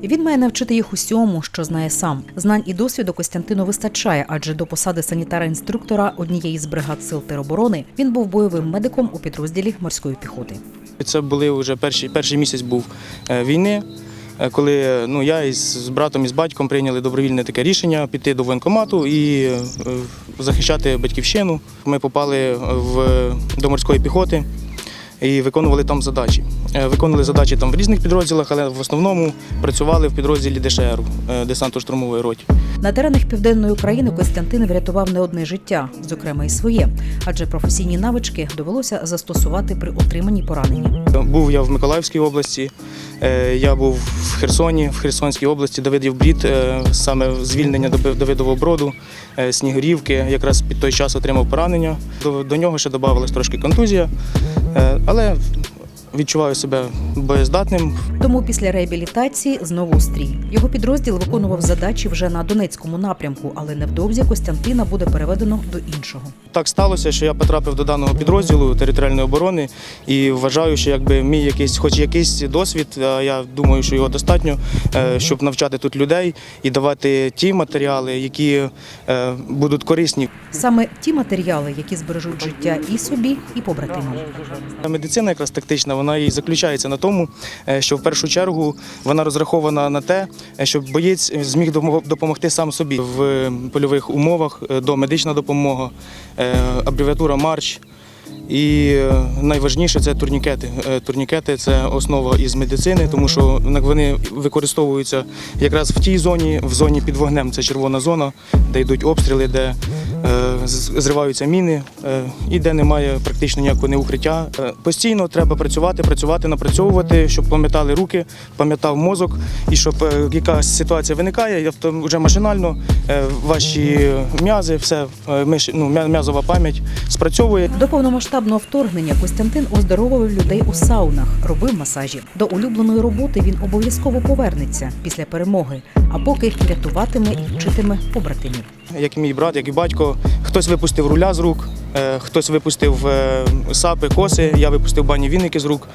І він має навчити їх усьому, що знає сам. Знань і досвіду Костянтину вистачає, адже до посади санітара-інструктора однієї з бригад сил тероборони він був бойовим медиком у підрозділі морської піхоти. Це були вже перший, перший місяць був е, війни, е, коли е, ну, я із з братом і з батьком прийняли добровільне таке рішення піти до воєнкомату і захищати батьківщину. Ми попали в, до морської піхоти і виконували там задачі. Е, Виконували задачі там в різних підрозділах, але в основному працювали в підрозділі ДШР, е, десантно-штурмової роті. На теренах південної України Костянтин врятував не одне життя, зокрема і своє, адже професійні навички довелося застосувати при отриманні поранення. Був я в Миколаївській області, е, я був в Херсоні, в Херсонській області, Давидів Брід, саме звільнення до Давидового броду, Снігурівки. Якраз під той час отримав поранення. До, нього ще додавалась трошки контузія, але відчуваю себе боєздатним. Тому після реабілітації знову стрій. Його підрозділ виконував задачі вже на Донецькому напрямку, але невдовзі Костянтина буде переведено до іншого. Так сталося, що я потрапив до даного підрозділу територіальної оборони і вважаю, що якби мій якийсь, хоч якийсь досвід, я думаю, що його достатньо, е, щоб навчати тут людей і давати ті матеріали, які е, будуть корисні. Саме ті матеріали, які збережуть життя і собі, і побратимам. Медицина якраз тактична, вона і заключається на тому, е, що в першу чергу вона розрахована на те, е, щоб боєць зміг допомогти сам собі в польових умовах, е, домедична допомога, е, абревіатура Марч. І е, найважніше це турнікети. Е, Турнікети це основа із медицини, тому що вони використовуються якраз в тій зоні, в зоні під вогнем. Це червона зона, де йдуть обстріли, де е, зриваються міни е, і де немає практично ніякого неукриття. Е, Постійно треба працювати, працювати, напрацьовувати, щоб пам'ятали руки, пам'ятав мозок, і щоб е, якась ситуація виникає, вже машинально ваші м'язи, все ну, м'язова пам'ять спрацьовує. До повномасштабного вторгнення Костянтин оздоровував людей у саунах, робив масажі. До улюбленої роботи він обов'язково повернеться після перемоги, а поки рятуватиме і вчитиме побратимів. як і мій брат, як і батько. Хтось випустив руля з рук, е, хтось випустив е, сапи, коси, я випустив бані віники з рук,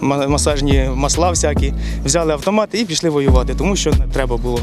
масажні масла всякі. Взяли автомати і пішли воювати, тому що не треба було.